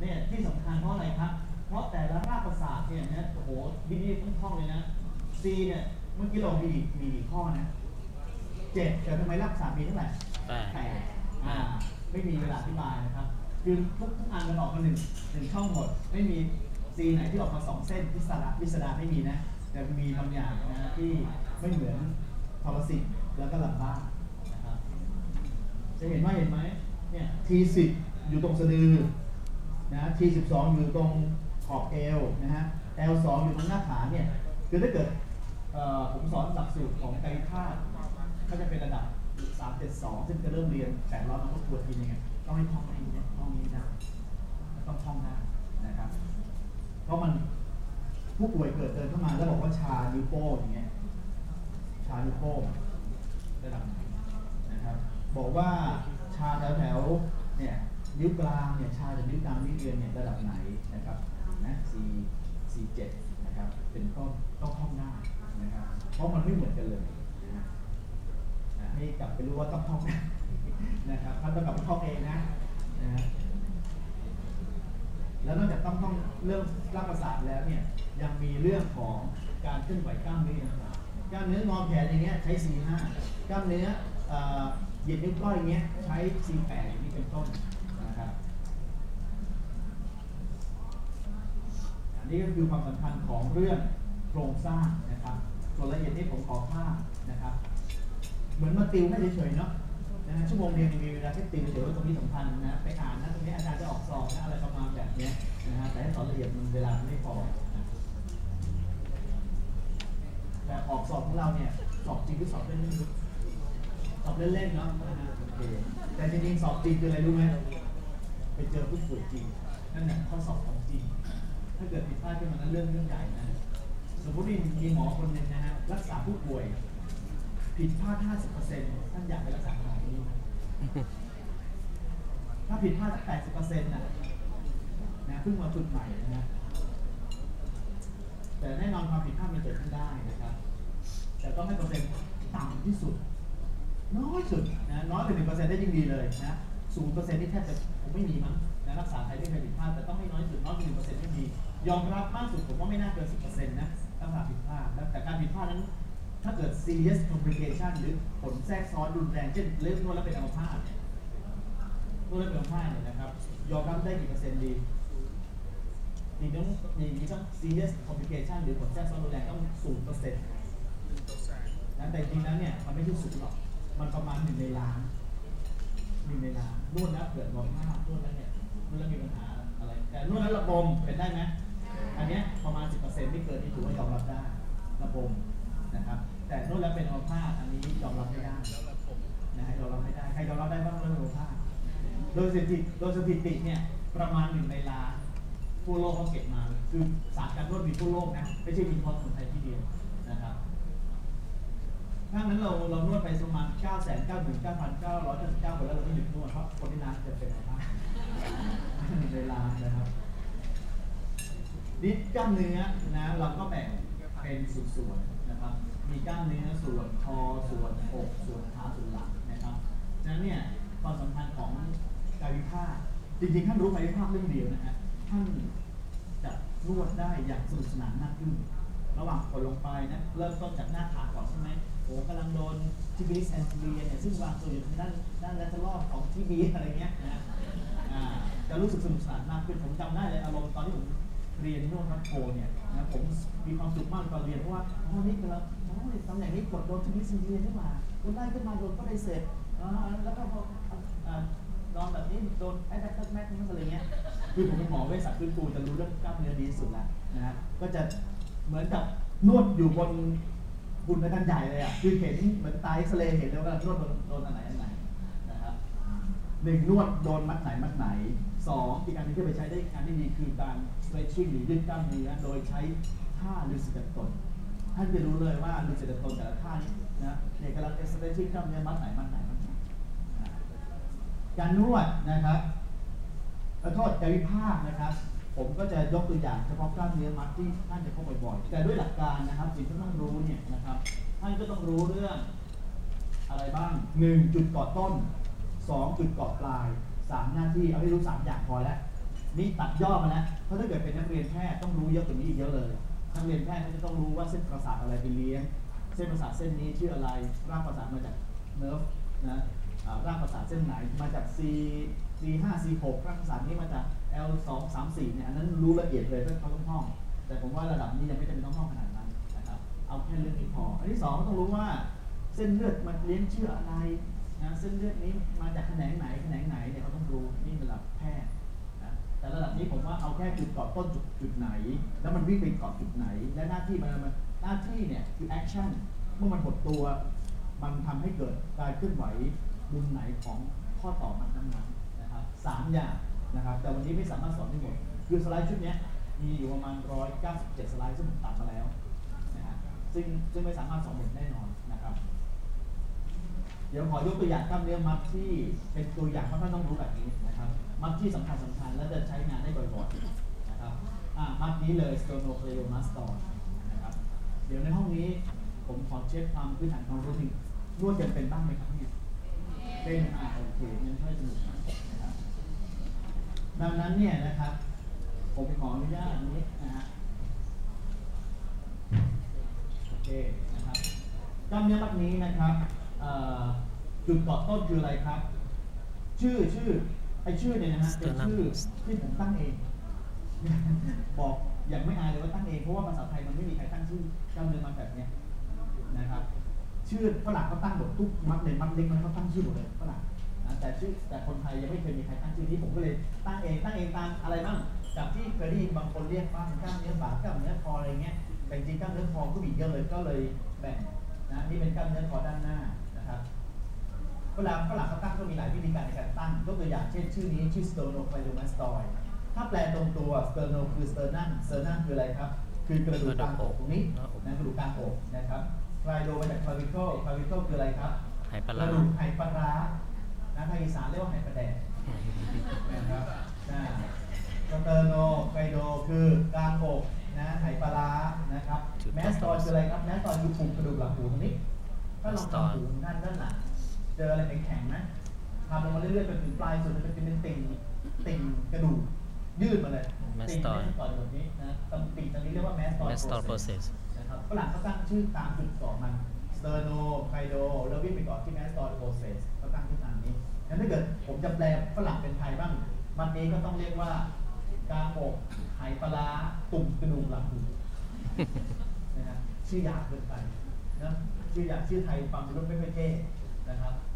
เนี่ยที่สำคัญเพราะอะไรครับ เพราะแต่ละรากประสาทเนี่ยนะโอ้โหวิธีต้องท่องเลยนะ C เนี่ยเมื่อกี้เรามีมีกี่ข้อนะเจ็ดแต่ทำไมรากประสาทมีเท่าไหร่แปด แปดอ่าไม่มีเวลาอธิบายนะครับ คือทุกทุกอันมันออกมาหนึ่งหนึ่งช่องหมด ไม่มี C ไหนที่ออกมาสองเส้นพิสดารพิสดารไม่มีนะ แต่มีบางอย่างนะที่ไม่เหมือนทอรสิตแล้วก็ลำบ้านะครับ จะเห็นว่าเห็นไหมเนี่ย T10 อยู่ตรงสะดือ นะ T12 อยู่ตรงขอบเอวนะฮะ L2 อยู่ตรงหน้าขาเนี่ยคือถ้าเกิดผมสอนหลักสูตรของกายภาพก็จะเป็นระดับ 372 ซึ่งจะเริ่มเรียน800มาทบทวนทีนึงอะต้องให้ท่องให้ได้ท่องนี้ได้ต้องท่องได้นะครับ เพราะมันผู้ป่วยเกิดเดินเข้ามาแล้วบอกว่าชานิ้วโป้งอย่างเงี้ยชานิ้วโป้งระดับนะครับ บอกว่าชาแถวแถวๆเนี่ย นิ้วกลางเนี่ยชาจากนิ้วกลางนิ้วเดือนเนี่ยระดับไหนนะครับนะสี่สี่เจ็ดนะครับ เป็นต้นต้องท่องได้านะครับ เพราะมันไม่เหมือนกันเลยนะฮะให้กลับไปรู้ว่าต้องท่องได้นะครับท่านต้องกลับไปท่องเองนะนะแล้วนอกจากต้องท่องเรื่องร่างประสาทแล้วเนี่ยยังมีเรื่องของการเคลื่อนไหวกล้ามเนื้อต่างๆกล้ามเนื้องอแขนอย่างเงี้ยใช้ C5 กล้ามเนื้อเอ่อเหยียดนิ้วก้อยอย่างเงี้ยใช้ C8 อย่างนี้เป็นต้นนะครับ อั นนี้ก็คือความสำคัญของเรื่องโครงสร้างนะครับส่วนละเอียดนี่ผมขอข้ามนะครับ เหมือนมาติวให้เฉยๆเนาะนะฮะชั่วโมงเรียนมีเวลาแค่ติวเฉยๆว่าตรงนี้สำคัญนะไปอ่านนะตรงนี้อาจารย์จะออกสอบนะอะไรประมาณแบบนี้นะฮะแต่ให้สอนละเอียดมันเวลาไม่พอนะแต่ออกสอบของเราเนี่ยสอบจริงหรือสอบเล่นๆสอบเล่นๆเนาะนะฮะโอเคแต่จริงๆสอบจริงคืออะไรรู้ไหมไปเจอผู้ป่วยจริงนั่นแหละข้อสอบของจริง ถ้าเกิดผิดพลาดขึ้นมานั้นเรื่องเรื่องใหญ่นะ สมมติมีมีหมอคนหนึ่งนะฮะรักษาผู้ป่วย ผิดพลาด 50%ท่านอยากไปรักษาหายนี้ถ้าผิดพลาดสัก80%นะนะเพิ่งมาฝึกใหม่นะฮะแต่แน่นอนความผิดพลาดมันเกิดขึ้นได้นะครับ แต่ต้องให้เปอร์เซ็นต์ต่ำที่สุด น้อยสุดนะน้อยกว่าหนึ่งเปอร์เซ็นต์ได้ยิ่งดีเลยนะศูนย์เปอร์เซ็นต์นี่แทบจะคงไม่มีมั้ง นะรักษาใครไม่เคยผิดพลาดแต่ต้องไม่น้อยสุดน้อยกว่าหนึ่งเปอร์เซ็นต์ไม่มียอมรับมากสุดผมว่าไม่น่าเกินสิบเปอร์เซ็นต์นะรักษาผิดพลาดแล้วแต่การผิดพลาดนั้น ถ้าเกิด serious complication หรือผลแทรกซ้อนรุนแรงเช่นเลือดนวดแล้วเป็นอัมพาตเนี่ยนวดแล้วเป็นอัมพาตเนี่ยนะครับยอมรับได้กี่เปอร์เซ็นต์ดีดีต้องอย่างนี้ต้อง serious complication หรือผลแทรกซ้อนรุนแรงต้องศูนย์เปอร์เซ็นต์นะแต่จริงแล้วเนี่ยมันไม่ใช่ศูนย์หรอกมันประมาณหนึ่งในล้านหนึ่งในล้านนวดแล้วเกิดรอัมพาตนวดแล้ว นี่ยนวดแล้วมีปัญหาอะไร แต่นวดแล้วระบมเป็นได้ไหมอันเนี้ยประมาณ 10%ไม่เกินนี่ถือว่ายอมรับได้ระบมนะครับ แต่นวดแล้วเป็นอัมพาตอันนี้ยอมรับไม่ได้นะฮะยอมรับไม่ได้ใครยอมรับได้บ้างเรื่องอัมพาตโดยสถิติโดยสถิติเนี่ยประมาณหนึ่งในล้านผู้โลกเขาเก็บมาคือศาสตร์การนวดมีทั่วโลกนะไม่ใช่มีเฉพาะคนไทยที่เดียวนะครับถ้างั้นเราเรานวดไปประมาณ 9 9 9 9 9 9 9 9คนแล้วเราก็หยุดนวดเพราะคนที่นั้นจะเป็นอัมพาตหนึ่ง ในล้านะครับนี่กล้ามเนื้อนะเราก็แบ่งเป็นส่วนๆนะครับ มีกล้ามเนื้อส่วนคอส่วนอกส่วนขาส่วนหลังนะครับฉะนั้นเนี่ยความสำคัญของกายวิภาคจริงๆท่านรู้กายวิภาคเรื่องเดียวนะฮะท่านจะนวดได้อย่างสนุกสนานมากขึ้น ระหว่างกดลงไปนะเริ่มต้นจากหน้าขาก่อนใช่ไหมโอ้กำลังโดนทีบีสแอนติเลียเนี่ยซึ่งวางตัวอยู่ทางด้านด้านแลตรอลของทีบีอะไรเงี้ยนะ จะรู้สึกสนุกสนานมากขึ้นผมจำได้เลยอารมณ์ตอนที่ผมเรียนนวดพัฒโพเนี่ยนะผมมีความสุขมากตอนเรียนเพราะว่าอ๋อนี่กำลังอ๋อตำแหน่งนี้กดโดนทีนี้ซีเรียนขึ้นมาคนไล่ขึ้นมาโดนก็ได้เสร็จอ่าแล้วก็พอลองแบบนี้โดนไอ้แบ็คแม็กนี่อะไรเงี้ยคือผมเป็นหมอเวชศาสตร์ฟื้นฟูจะรู้เรื่องกล้ามเนื้อดีที่สุดแล้วนะฮะก็จะเหมือนกับนวดอยู่บนบุญในกันใหญ่เลยอะคือเห็นเหมือนตาเอ็กซเรย์เห็นแล้วว่านวดโดนโดนอันไหนอันไหนนะครับหนึ่งนวดโดนมัดไหนมัดไหน สองอีกอันหนึงที่ไปใช้ได้กอันที่ดีคือการ stretching หรือยืดกล้ามเนื้อโดยใช้ท่าลูซิดัตนท่านจะรู้เลยว่าลูซิดัตนแต่ละท่านี้นะเนี่ยกำลัง stretching กล้ามเนื้อมัดไหนมัดไหนมัดไหนอ่าการนวดนะครับขอโทษกายวิภาคนะครับ ผมก็จะยกตัวอย่างเฉพาะกล้ามเนื้อมัดที่ท่านจะพบบ่อยๆแต่ด้วยหลักการนะครับสิ่งที่ต้องรู้เนี่ยนะครับท่านก็ต้องรู้เรื่องอะไรบ้างหนึ่งจุดเกาะต้นสองจุดเกาะปลาย สามหน้าที่เอาให้รู้สามอย่างพอแล้วนี่ตัดย่อมาแล้วเพราะถ้าเกิดเป็นนักเรียนแพทย์ต้องรู้เยอะกว่านี้อีกเยอะเลยนักเรียนแพทย์เขาจะต้องรู้ว่าเส้นประสาทอะไรไปเลี้ยง เส้นประสาทเส้นนี้ชื่ออะไรรากประสาทมาจากเนิร์ฟนะอ่ารากประสาทเส้นไหนมาจาก C C 5 C 6รากประสาทนี้มาจาก L 2 3 4เนี่ยอันนั้นรู้ละเอียดเลยเขาต้องท่อง แต่ผมว่าระดับนี้ยังไม่จำเป็นต้องท่องขนาดนั้นนะครับเอาแค่เรื่องนี้พอ อันที่สองต้องรู้ว่าเส้นเลือดมันเลี้ยงเชื่ออะไร นะเส้นเลือดนี้มาจากแขนงไหนแขนงไหนเนี่ยเขาต้องรู้นี่ระดับแพทย์นะแต่ระดับนี้ผมว่าเอาแค่จุดเกาะต้นจุดจุดไหน แล้วมันวิ่งไปเกาะจุดไหน และหน้าที่มันหน้าที่เนี่ยคือแอคชั่นเมื่อมันหดตัวมันทำให้เกิดการเคลื่อนไหวมุมไหนของข้อต่อมันนั้นๆนะครับสามอย่างนะครับ แต่วันนี้ไม่สามารถสอนได้หมด คือสไลด์ชุดนี้มีอยู่ประมาณ 197 สไลด์ซึ่งผมตัดมาแล้วนะฮะซึ่งซึ่งไม่สามารถสอนหมดแน่นอน เดี๋ยวขอยกตัวอย่างกล้ามเนื้อมัดที่เป็นตัวอย่างเพราะท่านต้องรู้แบบนี้นะครับ มัดที่สำคัญสำคัญและจะใช้งานได้บ่อยๆนะครับอะมัดนี้เลย sternocleidomastoid นะครับ เดี๋ยวในห้องนี้ผมขอเช็คความพื้นฐานความรู้จริงนวดกันเป็นบ้างไหมครับเนี่ยเป็นอะโอเคงั้นช่วยสนุกหน่อยนะครับดังนั้นเนี่ยนะครับ ผมขออนุญาตนี้นะฮะโอเคนะครับกล้ามเนื้อมัดนี้นะครับ จุดเกาะต้นคืออะไรครับ ชื่อชื่อไอชื่อเนี่ยนะฮะเป็นชื่อที่ผมตั้งเอง บอกอย่างไม่อายเลยว่าตั้งเองเพราะว่าภาษาไทยมันไม่มีใครตั้งชื่อกล้าเนื้อมัดแบบเนี้ยนะครับชื่อฝรั่งเขาตั้งหมดทุกมัดเลยมัดเล็กมันเขาตั้งชื่อหมดเลยฝรั่งนะแต่ชื่อแต่คนไทยยังไม่เคยมีใครตั้งชื่อนี้ผมก็เลยตั้งเองตั้งเองตามอะไรบ้างจากที่เคยได้ยินบางคนเรียกว่ากล้ามเนื้อบ่ากล้ามเนื้อคออะไรเงี้ยแต่จริงกล้ามเนื้อคอก็มีเยอะเลยก็เลยแบ่งนะนี่เป็นกล้ามเนื้อคอด้านหน้า เวลาฝรั่งเขาตั้งก็มีหลายวิธีการในการตั้งยกตัวอย่างเช่นชื่อนี้ชื่อ sternocleidomastoid ถ้าแปลตรงตัว sterno คือ sternum sternum คืออะไรครับ คือกระดูกกลางอกตรงนี้นะกระดูกกลางอกนะครับ cleido มาจาก clavicle clavicle คืออะไรครับหายปลากระร้าดูกไหปลาร้านะทางอีสานเรียกว่าไหปลาแดกนะครับนะสเตอร์โนไกโดคือกลางอกนะไหปลาร้านะครับแมสตอยคืออะไรครับแมสตอยคือปุ่มกระดูกหลังหูตรงนี้ถ้าลองทำหูด้านด้านหลังเจออะไรแข็งๆไหมทำลงมาเรื่อยๆไปถึงปลายสุดมันจะเป็นติ่งติ่งกระดูกยืดมาเลยติ่งแมสตอยแบบนี้นะตรงติ่งตรงนี้เรียกว่าแมสตอยแมสตอร์โปรเซสนะครับฝรั่งเขาตั้งชื่อตามจุดเกาะมันสเตอร์โนไคโดแล้ววิ่งไปเกาะที่แมสตอยโปรเซสเขาตั้งที่ตามนี้งั้นถ้าเกิดผมจะแปลฝรั่งเป็นไทยบ้าง มันนี้ก็ต้องเรียกว่ากลางอกไหปลาร้าตุ่มกระดูกหลังหูนะฮะชื่อยากเกินไปนะชื่อยากชื่อไทยฟังดูแล้วไม่ค่อยเท่นะครับนะ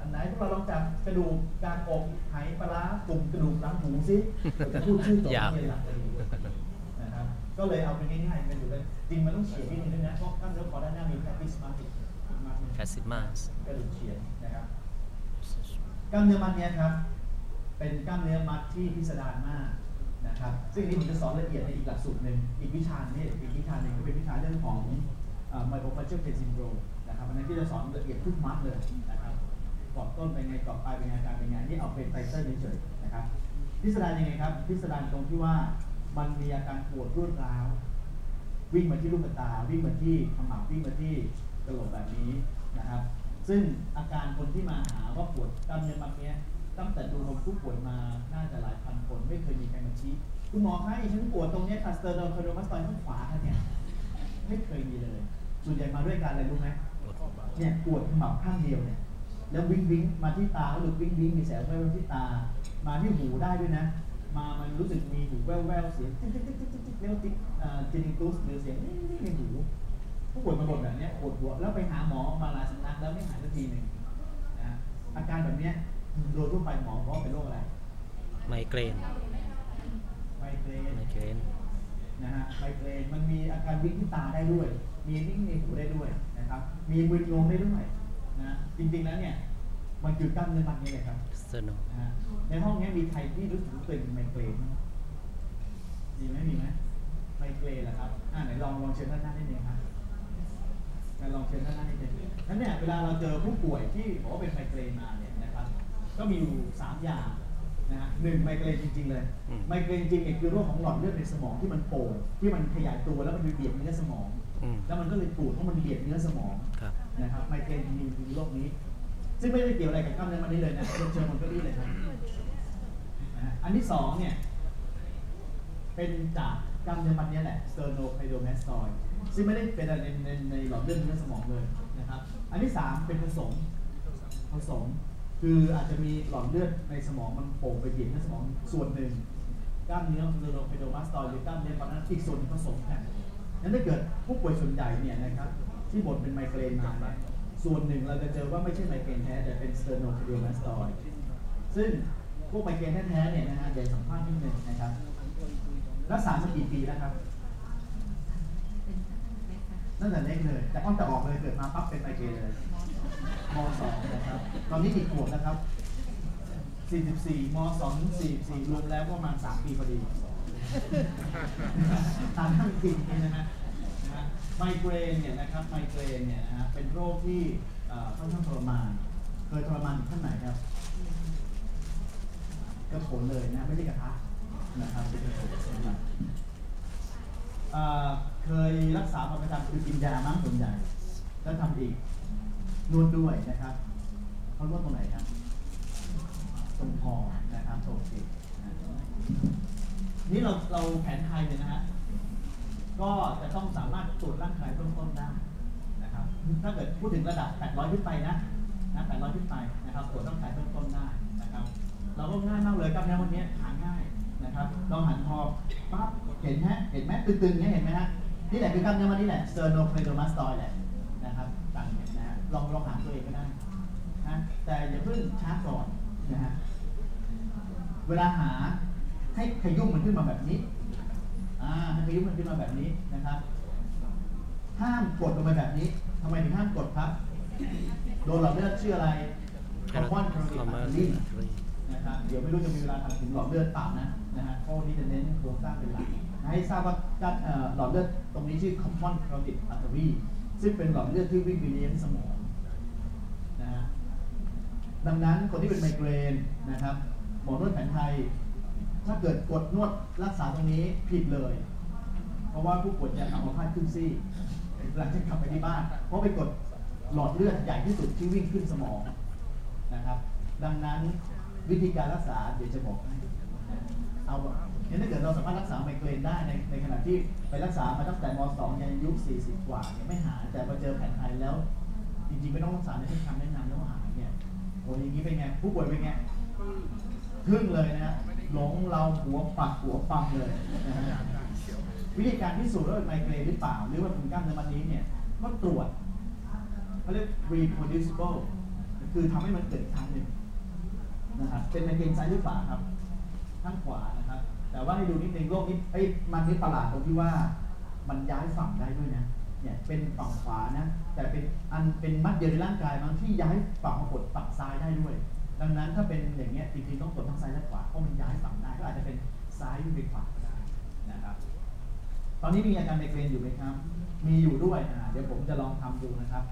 อันไหนพวกเราลองจับกระดูกกลางอกไหปลาร้าตุ่มกระดูกหลังหูซิจะพูดชื่อต่อไม่หลักเลยนะครับก็เลยเอาเป็นง่ายๆกันอยู่เลยจริงมันต้องเฉียดนิดนึงด้วยนะเพราะกล้ามเนื้อคอด้านหน้ามีแคปิสมาติกมาติกแคสซิมาสกระดูกเฉียดนะครับกล้ามเนื้อมัดเนี้ยครับ เป็นกล้ามเนื้อมัดที่พิสดารมากนะครับ ซึ่งอันนี้ผมจะสอนละเอียดในอีกหลักสูตรหนึ่งอีกวิชาหนึงอีกวิชาหนึ่งก็เป็นวิชาเรื่องของไมโครฟัชเชอร์เพนซินโดรมนะครับอันนั้นที่จะสอนละเอียดทุกมัดเลยนะครับ ก่อนต้นเป็นไงก่อนปลายเป็นไงการเป็นไงนี่เอาเป็นไตเติ้ลเฉยๆนะครับพิสดารยังไงครับพิสดารตรงที่ว่ามันมีอาการปวดรวดร้าววิ่งมาที่ลูกตา วิ่งมาที่ขมับวิ่งมาที่กระโหลกแบบนี้นะครับ ซึ่งอาการคนที่มาหาว่าปวดกล้ามเนื้อมัดเนี้ยตั้งแต่ดูคนผู้ป่วยมาน่าจะหลายพันคนไม่เคยมีใครมาชี้คุณหมอคะฉันปวดตรงนี้คัสเตอร์โดนคาร์โดมัสตอยข้างขวาค่ะเนี่ยไม่เคยมีเลยส่วนใหญ่มาด้วยกันอะไรรู้ไหมเนี่ยปวดขมับข้างเดียวเนี่ย แล้ววิ่งวิ่งมาที่ตาหรือวิ่งวิ่งมีแสงแววๆที่ตา มาที่หูได้ด้วยนะ มามันรู้สึกมีหูแววแววๆเสียงติ๊กติ๊กติ๊กติ๊กติ๊กเรียกว่าติ๊กเอ่อจินิตุสหรือเสียงนี่นี่ในหูผู้ป่วยมาบ่นแบบเนี้ยปวดหัวแล้วไปหาหมอมาหลายสำนักแล้วไม่หายสักทีหนึ่งนะฮะอาการแบบเนี้ยโดยทั่วไปหมอบอกว่าเป็นโรคอะไรไมเกรนไมเกรนไมเกรนนะฮะไมเกรนมันมีอาการวิ่งที่ตาได้ด้วย มีวิ่งในหูได้ด้วยนะครับ มีมึนงงได้ด้วย นะจริงๆแล้วเนี่ยมันคือกล้ามเนื้อมัดนี้เลยครับสเตอร์โนนะฮะในห้องนี้มีใครที่รู้สึกว่าตัวเองเป็นไมเกรนไหมมีไหมมีไหมไมเกรนเหรอครับอ่าไหนลองลองเชิญด้านหน้านิดนึงครับไหนลองเชิญด้านหน้านิดนึงนั้นเนี่ยเวลาเราเจอผู้ป่วยที่บอกว่าเป็นไมเกรนมาเนี่ยนะครับ ก็มีอยู่สามอย่างนะฮะหนึ่งไมเกรนจริง ๆ เลย ไมเกรนจริงๆเนี่ยคือโรคของหลอดเลือดในสมองที่มันโป่งที่มันขยายตัวแล้วมันไปเบียดเนื้อสมองอืมแล้วมันก็เลยปวดเพราะมันเบียดเนื้อสมองครับ นะครับไมเกรนมีมีโรคนี้ ซึ่งไม่ได้เกี่ยวอะไรกับกล้ามเนื้อมันนี่เลยนะเชิญเชิญมันก็รีเลยครับนะฮะอันที่สองเนี่ย เป็นจากกล้ามเนื้อมัดเนี้ยแหละ sternocleidomastoid ซึ่งไม่ได้เป็นอะไรในในในหลอดเลือดเนื้อสมองเลยนะครับอันที่สามเป็นผสมผสม คืออาจจะมีหลอดเลือดในสมองมันโป่งไปเบี่ยงในสมองส่วนหนึ่งกล้ามเนื้อ sternocleidomastoid หรือกล้ามเนื้อปอดนั้นอีกส่วนหนึ่งผสมกันนั้นถ้าเกิดผู้ป่วยส่วนใหญ่เนี่ยนะครับ ที่บ่นเป็นไมเกรนมาเนี่ยส่วนหนึ่งเราจะเจอว่าไม่ใช่ไมเกรนแท้แต่เป็น sternocleidomastoid ซึ่งพวกไมเกรนแท้ๆเนี่ยนะฮะเดี๋ยวสัมภาษณ์นิดนึงนะครับรักษามากี่ปีแล้วครับตั้งแต่เล็กเลย แต่อ้อมแต่ออกเลยเกิดมาปั๊บเป็นไมเกรนเลยมสองนะครับตอนนี้กี่ขวบนะครับ44มสองถึง44รวมแล้วก็ประมาณ 3 ปีพอดีตามทั้งจริงเนี่ยนะฮะนะฮะ ไมเกรนเนี่ยนะครับไมเกรนเนี่ยนะฮะเป็นโรคที่เอ่อค่อนข้างทรมาน เคยทรมานถึงขั้นไหนครับกระโถนเลยนะไม่ใช่กระทะนะครับเป็นกระโถนนะครับเอ่อเคยรักษามาประจำคือกินยามั้งส่วนใหญ่แล้วทำอีกนวดด้วยนะครับเขานวดตรงไหนครับ ตรงคอนะครับโอเคนะนี่เราเราแผนไทยเนี่ยนะฮะ ก็จะต้องสามารถตรวจร่างกายเบื้องต้นได้นะครับ ถ้าเกิดพูดถึงระดับ 800 ขึ้นไปนะนะ800 ขึ้นไปนะครับตรวจร่างกายเบื้องต้นได้นะครับ เราก็ง่ายมากเลยกล้ามเนื้อวันนี้หาง่ายนะครับลองหันคอปั๊บเห็นไหมเห็นไหมตึงๆเนี่ยเห็นไหมฮะนี่แหละคือกล้ามเนื้อวันนี้แหละ sternocleidomastoid แหละนะครับต่างเนี่ยนะฮะลองลองหาตัวเองก็ได้นะแต่อย่าเพิ่งช้าก่อนนะฮะเวลาหาให้ขยุ่มมันขึ้นมาแบบนี้ อ่าให้ขยุ่มมันขึ้นมาแบบนี้นะครับ ห้ามกดลงไปแบบนี้ทำไมถึงห้ามกดครับ โดนหลอดเลือดชื่ออะไร common carotid artery นะครับเดี๋ยวไม่รู้จะมีเวลาทำถึงหลอดเลือดเปล่านะนะฮะเพราะวันนี้จะเน้นโครงสร้างเป็นหลักให้ทราบว่าด้านหลอดเลือดตรงนี้ชื่อ common carotid artery ซึ่งเป็นหลอดเลือดที่วิ่งไปเลี้ยงสมองนะฮะดังนั้นคนที่เป็นไมเกรนนะครับหมอนวดแผนไทย ถ้าเกิดกดนวดรักษาตรงนี้ผิดเลย เพราะว่าผู้ป่วยจะอัมพาตขึ้นซี่หลังจากกลับไปที่บ้าน เพราะไปกดหลอดเลือดใหญ่ที่สุดที่วิ่งขึ้นสมองนะครับ ดังนั้นวิธีการรักษาเดี๋ยวจะบอกให้เอาเนี่ยถ้าเกิดเราสามารถรักษาไมเกรนได้ในในขณะที่ไปรักษามาตั้งแต่ม .2 ยันอายุ 40 กว่าเนี่ยไม่หายแต่พอเจอแผนไทยแล้ว จริงๆ ไม่ต้องรักษาในที่คำแนะนำแล้วหายเนี่ยโอ้ยอย่างนี้เป็นไง ผู้ป่วยเป็นไงทึ่งเลยนะฮะ หลงเราหัวปักหัวปั๊มเลยนะฮะวิธีการพิสูจน์ว่าเป็นไมเกรนหรือเปล่า หรือว่าเป็นกล้ามเนื้อมัดนี้เนี่ยก็ตรวจเขาเรียก reproducible คือทำให้มันเกิดครั้งหนึ่งนะครับเป็นไมเกรนซ้ายหรือขวาครับข้างขวานะครับ แต่ว่าให้ดูนิดนึงโรคนี้ไอ้มันนี่ประหลาดตรงที่ว่ามันย้ายฝั่งได้ด้วยนะเนี่ยเป็นฝั่งขวานะ แต่เป็นอันเป็นมัดเดียวในร่างกายบางที่ย้ายฝั่งมากดฝั่งซ้ายได้ด้วย ดังนั้นถ้าเป็นอย่างเงี้ยจริงๆต้องกดทั้งซ้ายและขวาเพราะมันย้ายฝั่งได้ก็อาจจะเป็นซ้ายวิ่งไปขวาก็ได้นะครับ ตอนนี้มีอาการไมเกรนอยู่ไหมครับ มีอยู่ด้วยอ่าเดี๋ยวผมจะลองทำดูนะครับ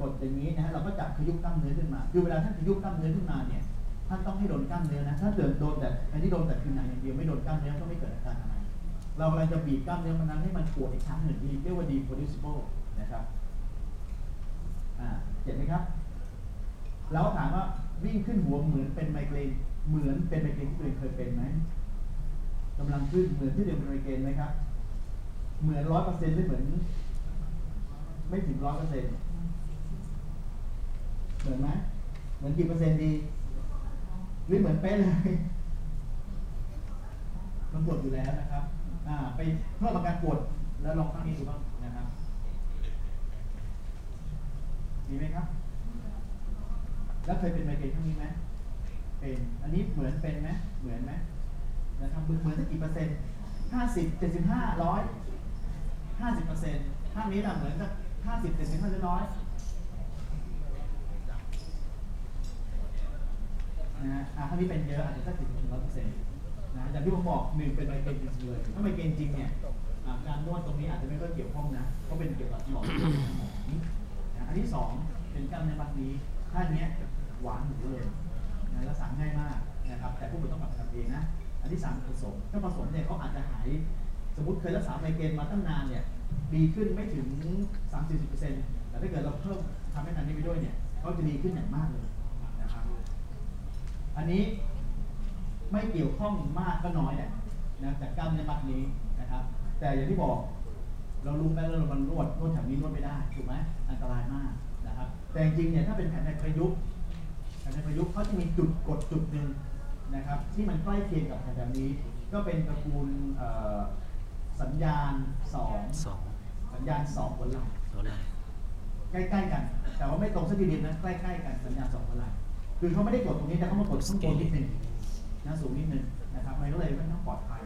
กดอย่างนี้นะฮะเราก็จับขยุบกล้ามเนื้อขึ้นมา คือเวลาท่านขยุบกล้ามเนื้อขึ้นมาเนี่ยท่านต้องให้โดนกล้ามเนื้อนะ ถ้าเกิดโดนแต่อันที่โดนแต่ผิวหนังอย่างเดียวไม่โดนกล้ามเนื้อก็ไม่เกิดอาการอะไร เรากำลังจะบีบกล้ามเนื้อมันนั้นให้มันปวดอีกครั้งหนึ่งเรียกว่า deproducible นะครับ อ่าเห็นไหมครับ แล้วถามว่าวิ่งขึ้นหัวเหมือนเป็นไมเกรนเหมือนเป็นไมเกรนที่ตัวเองเคยเป็นไหมกำลังขึ้นเหมือนที่เดียวเป็นไมเกรนไหมครับเหมือนร้อยเปอร์เซ็นต์หรือเหมือน ไม่ถึงร้อยเปอร์เซ็นต์เหมือนไหมเหมือนกี่เปอร์เซ็นต์ดีหรือเหมือนเป๊ะเลยมันปวดอยู่แล้วนะครับ อ่า ไปเพิ่มอาการปวดแล้วลองข้างนี้ดูบ้างนะครับมีไหมครับ แล้วเคยเป็นไมเกรนข้งนี้ไหมเป็น อันนี้เหมือนเป็นไหมเหมือนไหมนะครับเหมือนเหมือนสักกี่เปอร์เซ็นต์ห้าสิบเจ็ดสิบห้าร้อยห้าสิบเปอร์เซ็นต์ข้างนี้ล่ะเหมือนสักห้าสิบเจ็ดสิบห้าร้อยนะฮะอ่าข้างนี้เป็นเยอะอาจจะสักสิบถึงร้อยเปอร์เซ็นต์นะอย่างที่ผมบอกหนึ่งเป็นไมเกรนจริงเลยถ้าไมเกรนจริงเนี่ยการนวดตรงนี้อาจจะไม่ค่อยเกี่ยวข้องนะเพราะเป็นเกี่ยวกับหลอดเลือดสมองอันที่สองเป็นกล้ามเนื้อมัดนี้ ท่าเนี้ยหวานหูเลยนะรักษาง่ายมากนะครับ แต่ผู้ป่วยต้องปรับทำเองนะ อันที่สามผสมถ้าผสมเนี่ยเขาอาจจะหาย สมมติเคยรักษาไมเกรนมาตั้งนานเนี่ยดีขึ้นไม่ถึง 30-40%แต่ถ้าเกิดเราเพิ่มทำให้นันนี้ไปด้วยเนี่ยเขาจะดีขึ้นอย่างมากเลยนะครับ อันนี้ไม่เกี่ยวข้องมากก็น้อยแหละนะจากกล้ามเนื้อมัดนี้นะครับ แต่อย่างที่บอก เรารู้ไหมเรามันนวดนวดแถวนี้นวดไม่ได้ถูกไหมอันตรายมาก นะครับแต่จริงๆเนี่ยถ้าเป็นแผนไทยประยุกต์แผนไทยประยุกต์เขาจะมีจุดกดจุดหนึ่งนะครับ ที่มันใกล้เคียงกับแผนแบบนี้ ก็เป็นตระกูลเอ่อสัญญาณสองสองสัญญาณสองบนไหล่หัวไหล่ใกล้ๆกัน แต่ว่าไม่ตรงสักทีเดียวนะใกล้ๆกันสัญญาณสองบนไหล่คือเขาไม่ได้กดตรงนี้แต่เขามากดข้างบนนิดนึงนะสูงนิดนึงนะครับมันก็เลยไม่ต้องปลอดภัย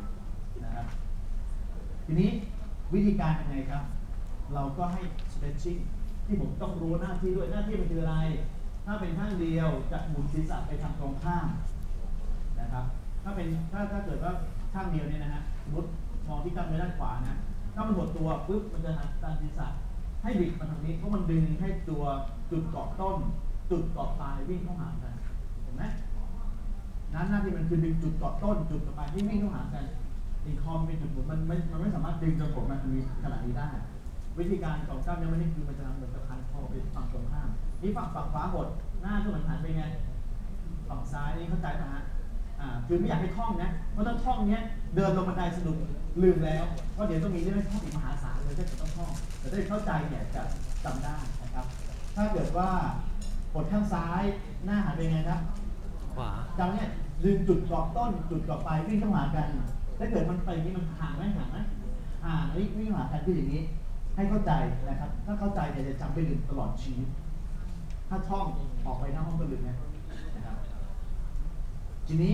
นะครับทีนี้วิธีการยังไงครับ เราก็ให้ stretching ที่ผมต้องรู้หน้าที่ด้วยหน้าที่มันคืออะไร ถ้าเป็นข้างเดียวจะหมุนศีรษะไปทางตรงข้ามนะครับ ถ้าเป็นถ้าถ้าเกิดว่าข้างเดียวเนี่ยนะฮะสมมติมองที่กล้ามเนื้อด้านขวานะถ้ามันหดตัวปุ๊บมันจะหันตามศีรษะให้บิดมาทางนี้เพราะมันดึงให้ตัวจุดเกาะต้น จุดเกาะปลายวิ่งเข้าหากันเห็นไหมนั้นหน้าที่มันคือดึงจุดเกาะต้น จุดต่อไปลายที่วิ่งเข้าหากันอีกคอมเป็นจุดหมุนมันไม่มันไม่สามารถดึงจนผมมันมีขนาดนี้ได้ วิธีการของกล้ามเนื้อมันนี่คือมันจะทำเหมือนกับพันคอไปฝั่งตรงข้ามนี่ฝั่งฝั่งขวาหดหน้าก็เหมือนหันไปไงฝั่งซ้ายนี่เข้าใจป่ะฮะอ่าคือไม่อยากให้ท่องนะเพราะถ้าท่องเนี้ยเดินลงบันไดสนุกลืมแล้วเพราะเดี๋ยวต้องมีเรื่องให้ท่องอีกมหาศาลเลยถ้าเกิดต้องท่องแต่ถ้าเข้าใจเนี่ยจะจำได้นะครับ ถ้าเกิดว่ากดข้างซ้ายหน้าหันไปไงครับขวาจำเนี่ยดึงจุดเกาะต้นจุดเกาะปลายวิ่งเข้าหากันถ้าเกิดมันไปอย่างนี้มันห่างไหมห่างไหมห่างนี่วิ่งเข้าหากันคืออย่างนี้ ให้เข้าใจนะครับ ถ้าเข้าใจเนี่ยจะจำไปลืมตลอดชีวิต ถ้าท่องออกไปหน้าห้องก็ลืมนะครับ ทีนี้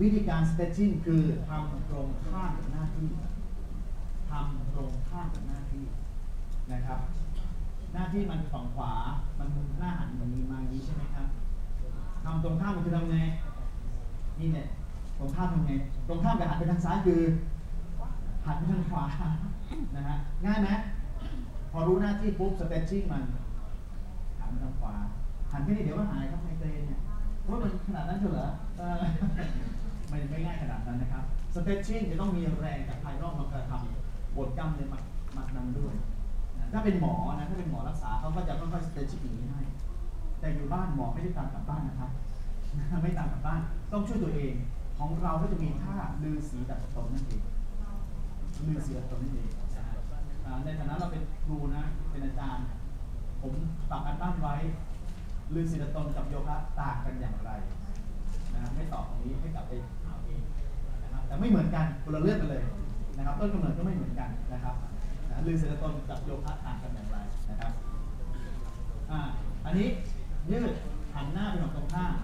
วิธีการ stretching คือทำตรงข้ามกับหน้าที่ทำตรงข้ามกับหน้าที่นะครับ หน้าที่มันฝั่งขวา มันหน้าหันมันมีมาอย่างนี้ใช่ไหมครับทำตรงข้ามมันคือทำไง นี่เนี่ยตรงข้ามทำไง ตรงข้ามกับหันไปทางซ้ายคือ หันไปทางขวา นะฮะง่ายไหมพอรู้หน้าที่ปุ๊บ stretching มันหันไปทางขวาหันแค่นี้เดี๋ยวก็หายครับไมเกรนเนี่ยเพรามันขนาดนั้นเฉยเหรอเอไม่ไม่ง่ายขนาดนั้นนะครับ stretching จะต้องมีแรงจากภายนอกมากระทำบทกล้ามเนื้อมัดมัดนั้นด้วยถ้าเป็นหมอนะถ้าเป็นหมอรักษาเขาก็จะค่อยๆ stretching อย่างนี้ให้แต่อยู่บ้านหมอไม่ได้ตามกลับบ้านนะครับ ไม่ตามกลับบ้านต้องช่วยตัวเองของเราก็จะมีท่าลือสีดัดตนนั่นเอง ลือสีดัดตนนั่นเองอ่าในฐานะเราเป็นครูนะ เป็นอาจารย์ ผมฝากการบ้านไว้ลือสีดัดตนกับโยคะต่างกันอย่างไรนะฮะไม่ตอบตรงนี้ให้กลับไปหาเองนะครับแต่ไม่เหมือนกันคนละเรื่องกันเลยนะครับต้นกำเนิดก็ไม่เหมือนกันนะครับนะลือสีดัดตนกับโยคะต่างกันอย่างไรนะครับอ่าอันนี้ยืดหันหน้าไปฝั่งตรงข้าม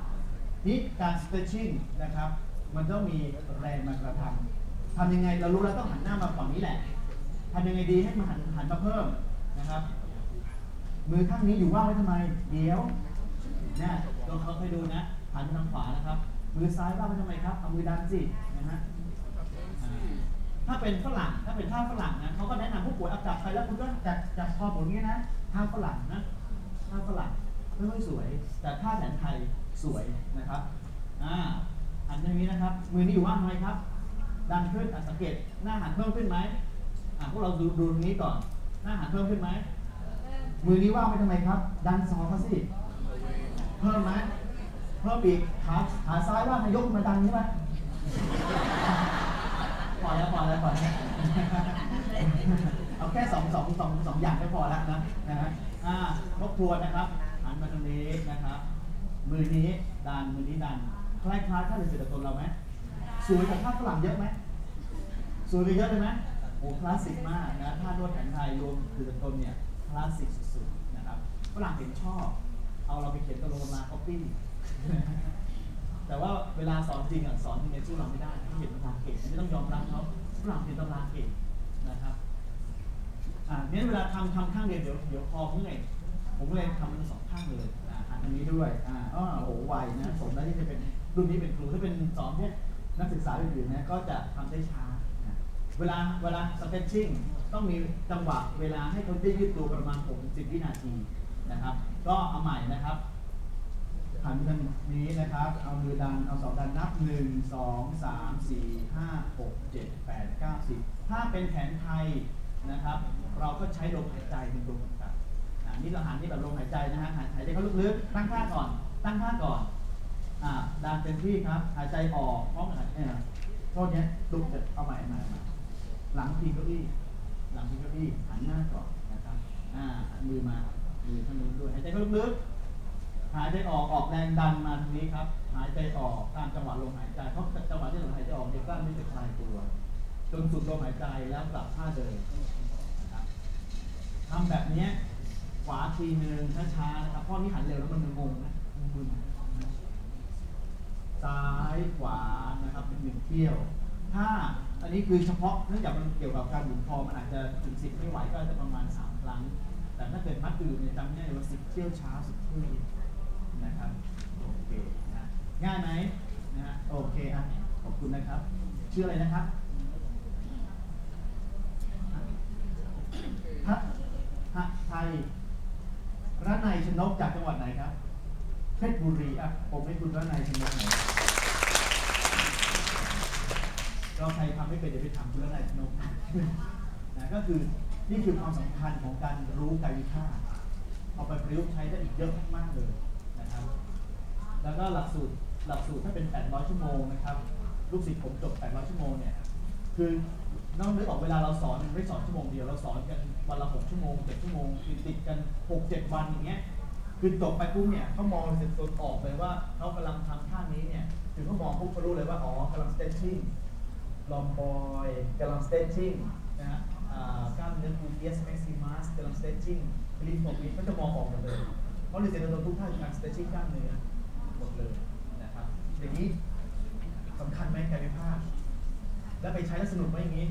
นี่การ stretching นะครับ มันต้องมีแรงมากระทำ ทำยังไงเรารู้แล้วต้องหันหน้ามาฝั่งนี้แหละทำยังไงดีให้มันหันหันมาเพิ่มนะครับ มือข้างนี้อยู่ว่างไว้ทำไม เดี๋ยวเนี่ยลองเขาไปดูนะหันไปทางขวานะครับ มือซ้ายว่างไว้ทำไมครับเอามือดันสินะฮะถ้าเป็นฝรั่งถ้าเป็นท่าฝรั่งนะเขาก็แนะนำผู้ป่วยเอาจับไปแล้วคุณก็จับจับคอผมนี้นะท่าฝรั่งนะท่าฝรั่งไม่ค่อยสวย แต่ท่าแผนไทยสวยนะครับอ่าหันนี้นะครับ มือนี้อยู่ว่างไหมครับ ดันขึ้นอะสังเกตหน้าหันเพิ่มขึ้นไหมอะพวกเราดูดูตรงนี้ก่อน หน้าหันเพิ่มขึ้นไหมมือนี้ว่างไปทำไมครับ ดันสองมาสิ เพิ่มไหมเพิ่มอีกขาขาซ้ายว่างให้ยกมาดันใช่ไหมพอแล้วพอแล้วพอแล้วเอาแค่สองสองสองสองอย่างก็พอแล้วนะนะฮะอ่าทบทวนนะครับหันมาตรงนี้นะครับ มือนี้ดันมือนี้ดันคล้ายๆท่าเรือเสือตนเราไหมสวยกับท่าฝรั่งเยอะไหม สวยไปเยอะเลยไหมโอ้คลาสสิกมากนะท่านวดแผนไทยรวมเสือตนเนี่ยคลาสสิกสุดๆนะครับฝรั่งเห็นชอบ เอาเราไปเขียนตะโลมาคอปปี้แต่ว่าเวลาสอนจริงอะสอนจริงเนี่ยสู้เราไม่ได้ที่เห็นตำราเก่งไม่ต้องยอมรับเขาฝรั่งเห็นตำราเก่งนะครับอ่าเนี่ยเวลาทำทำข้างเดียวเดี๋ยวเดี๋ยวคอเมื่อยผมเลยทำทั้งสองข้างเลยอ่าหันทางนี้ด้วยอ่าอ้อโอ้โหไวนะผมแล้วที่จะเป็นรุ่นนี้เป็นครูถ้าเป็นสอนเนี่ยนักศึกษาอื่นๆนะก็จะทำได้ช้า เวลาเวลา stretching ต้องมีจังหวะเวลาให้เขาได้ยืดตัวประมาณ60วินาทีนะครับ ก็เอาใหม่นะครับหันทางนี้นะครับ เอามือดัน เอาสองดันนับหนึ่งสองสามสี่ห้าหกเจ็ดแปดเก้าสิบถ้าเป็นแผนไทยนะครับ เราก็ใช้ลมหายใจเป็นตัวกำกับอ่านี่เราหันนี่แบบลมหายใจนะฮะหายหายใจเข้าลึกๆ ตั้งท่าก่อน ตั้งท่าก่อนอ่าดันเต็มที่ครับ หายใจออกพร้อมกับหายเอ่อโทษเนี้ยดุจะเอาใหม่ใหม่ใหม่ หลังพิงเก้าอี้หลังพิงเก้าอี้หันหน้าก่อนนะครับ อ่ามือมามือข้างนู้นด้วยหายใจเข้าลึกๆหายใจออกออกแรงดันมาทางนี้ครับ หายใจออกตามจังหวะลมหายใจเพราะจังหวะที่เราหายใจออกเนี่ยกล้ามเนื้อจะคลายตัว จนสุดลมหายใจแล้วกลับท่าเดิมนะครับทำแบบนี้ขวาทีหนึ่งช้าๆนะครับเพราะนี่หันเร็วแล้วมันงงนะมึนซ้ายขวานะครับเป็นหนึ่งเที่ยว ถ้าอันนี้คือเฉพาะเนื่องจากมันเกี่ยวกับการหมุนคอมันอาจจะถึงสิบไม่ไหวก็จะประมาณสามครั้ง แต่ถ้าเกิดมัดอื่นเนี่ยจำง่ายเลยว่าสิบเที่ยวเช้าสิบเที่ยวเย็นนะครับโอเคนะง่ายไหมนะฮะโอเคอะขอบคุณนะครับ ชื่ออะไรนะครับฮะฮะไทยร้านายชนกจากจังหวัดไหนครับเพชรบุรีอะผมให้คุณร้านนายชนกหน่อย เราใครทำไม่เป็นเดี๋ยวไปถามคุณร้านายชนกนะก็คือนี่คือความสำคัญของการรู้กายวิภาคเอาไปประยุกต์ใช้ได้อีกเยอะมากๆเลยนะครับ แล้วก็หลักสูตรหลักสูตรถ้าเป็น 800 ชั่วโมงนะครับ ลูกศิษย์ผมจบ 800 ชั่วโมงเนี่ย คือนอกนึกออกเวลาเราสอนไม่สอนชั่วโมงเดียว เราสอนกันวันละ 6 ชั่วโมง 7 ชั่วโมงติดติดกัน 6 7 วันอย่างเงี้ย คือจบไปปุ๊บเนี่ยเขามองเสร็จตัวออกเลยว่าเขากำลังทำท่านี้เนี่ยคือเขามองปุ๊บเขารู้เลยว่า อ๋อกำลัง stretching ลอมบอยกำลัง stretching นะฮะกล้ามเนื้อ gluteus maximus กำลัง stretching ลิมโฟวิเขาจะมองออกหมดเลย เพราะลิเซนโดทุกท่านกำลัง stretching กล้ามเนื้อหมดเลยนะครับ อย่างนี้สำคัญไหมกายวิภาคแล้วไปใช้แล้วสนุกไหมอย่างนี้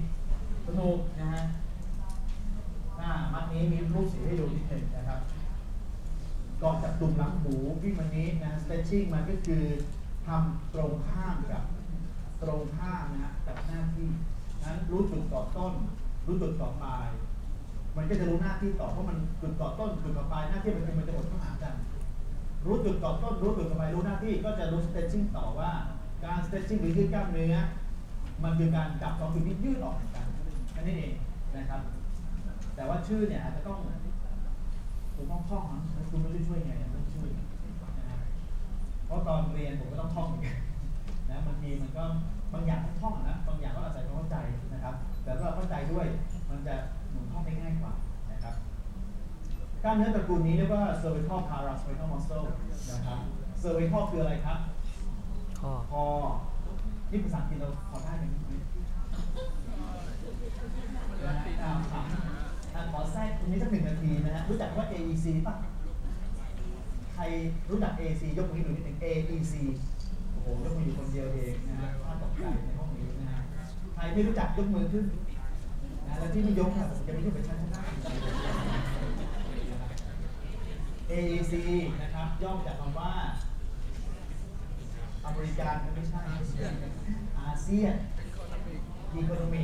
สนุกนะฮะอ่ามัดนี้มีรูปสีให้ดูนิดหนึ่งนะครับก่อนจากตุ่มหลังหูวิ่งมันนี้นะ stretching มันก็คือทำตรงข้ามกับ ตรงข้ามนะฮะกับหน้าที่นั้นรู้จุดต่อต้น รู้จุดต่อปลาย มันก็จะรู้หน้าที่ต่อเพราะมันจุดต่อต้นจุดต่อปลายหน้าที่มันคือมันจะหมดเข้าหากัน รู้จุดต่อต้น รู้จุดต่อปลายรู้หน้าที่ก็จะรู้ stretching ต่อว่าการ stretching หรือยืดกล้ามเนื้อมันคือการจับสองจุดนี้ยืดออกกกันแค่นี้เองนะครับ แต่ว่าชื่อเนี่ยอาจจะต้องผมต้องท่องนะคุณไม่รู้ช่วยไงเนี่ยต้องช่วยนะเพราะตอนเรียนผมก็ต้องท่องเหมือนกัน นะบางทีมันก็บางอย่างต้องท่องนะบางอย่างก็อาศัยความเข้าใจนะครับ แต่ถ้าเราเข้าใจด้วยมันจะหมุนท่องได้ง่ายกว่านะครับกล้ามเนื้อตระกูลนี้เรียกว่า cervical paracervical muscle นะครับ cervical คืออะไรครับข้อพอนี่ภาษาอังกฤษเราพอได้ไหมนะฮะอ่าถามอ่าขอแทรกตรงนี้สักหนึ่งนาทีนะฮะรู้จักว่า AEC ป่ะใครรู้จัก AEC ยกมือให้ดูนิดหนึ่ง AEC โอ้โหยกมืออยู่คนเดียวเองนะฮะน่าตกใจในห้องนี้นะฮะใครไม่รู้จักยกมือขึ้นนะแล้วที่ไม่ยกเนี่ยผมจะไม่ยกไปชั้นข้างหน้า AEC นะครับย่อมาจากคำว่าอเมริกันไม่ใช่อาเซียนอีโคโนมี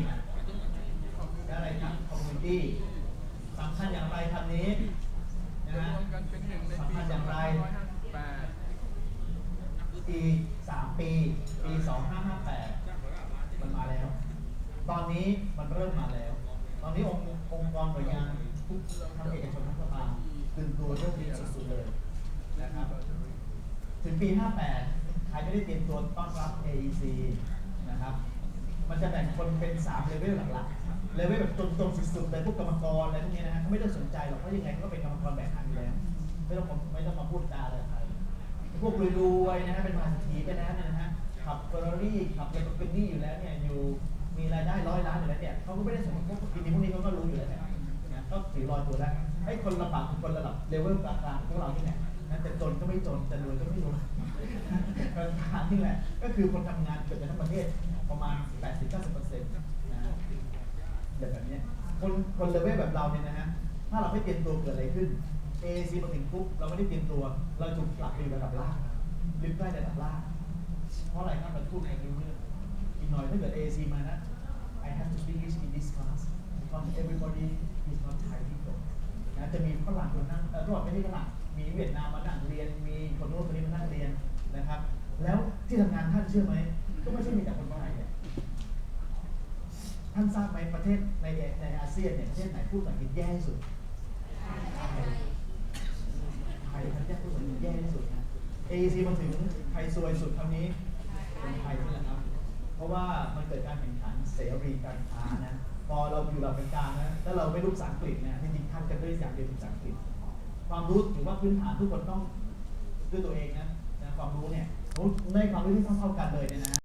และอะไรครับคอมมูนิตี้สำคัญอย่างไรคำนี้นะฮะรวมกันเป็นหนึ่งในสำคัญอย่างไร 258 ปีสามปี ปีสองห้าห้าแปดมันมาแล้ว ตอนนี้มันเริ่มมาแล้ว ตอนนี้องค์องค์กรหน่วยงานทุกทั้งเอกชนทั้งรัฐบาลตื่นตัวเรื่องนี้สุดๆเลยนะครับถึงปี 58 ใครไม่ได้เตรียมตัวต้อนรับ AEC นะครับ มันจะแบ่งคนเป็น 3 เลเวลหลักๆ เลเวลแบบตรงๆสุดๆเลยพวกกรรมกรอะไรพวกนี้นะฮะก็ไม่ต้องสนใจหรอกเพราะยังไงก็เป็นกรรมกรแบ่งหันอยู่แล้ว ไม่ต้องมาไม่ต้องมาพูดจาอะไรกับ พวกรวยๆนะฮะเป็นมหาเศรษฐีไปแล้วเนี่ยนะฮะขับเฟอร์รารี่ขับเลมโบกินี่อยู่แล้วเนี่ยอยู่มีรายได้ร้อยล้านอยู่แล้วเนี่ยเขาก็ไม่ได้สนพวกกินนี้พวกนี้เขาก็รู้อยู่แล้วเนี่ยนะก็ถือรอยตัวแล้วไอ้คนลำบากคือคนระดับเลเวลกลางๆพวกเราที่เนี่ยนะจะจนก็ไม่จนจะรวยก็ไม่รวยกลางๆนี่แหละก็คือคนทำงานเกือบจะทั้งประเทศประมาณ 80-90%นะฮะแบบนี้คนคนเลเวลแบบเราเนี่ยนะฮะถ้าเราไม่เตรียมตัวเกิดอะไรขึ้น AAC มาถึงปุ๊บเราไม่ได้เตรียมตัว เราถูกผลักไปอยู่ระดับล่างลิฟต์ได้ระดับล่างเพราะอะไรครับมันพูดในรู้เรื่องอีกหน่อยถ้าเกิด AAC มานะ I have to speak English in this class because everybody is not Thai people นะจะมีฝรั่งคนนั่งเออรอดไม่ใช่ฝรั่งมีเวียดนามมานั่งเรียน มีคนโน้นคนนี้มานั่งเรียนนะครับ แล้วที่ทำงานท่านเชื่อไหมก็ไม่ใช่มีแต่คนไทยเนี่ยท่านทราบไหมประเทศในในอาเซียนเนี่ยประเทศไหนพูดภาษาอังกฤษแย่ที่สุด ไทยทศพูดภาษาอังกฤษแย่ที่สุดนะ AEC มาถึงใครซวยสุดคราวนี้คนไทยนี่แหละครับ เพราะว่ามันเกิดการแข่งขันเสรีการค้านะ พอเราอยู่แบบเป็นกลางนะแล้วเราไม่รู้ภาษาอังกฤษเนี่ยจริงๆทันกันด้วยอย่างเดียวคือภาษาอังกฤษ ความรู้ถือว่าพื้นฐานทุกคนต้องด้วยตัวเองนะนะความรู้เนี่ยได้ความรู้ที่เท่าๆกันเลยเนี่ยนะ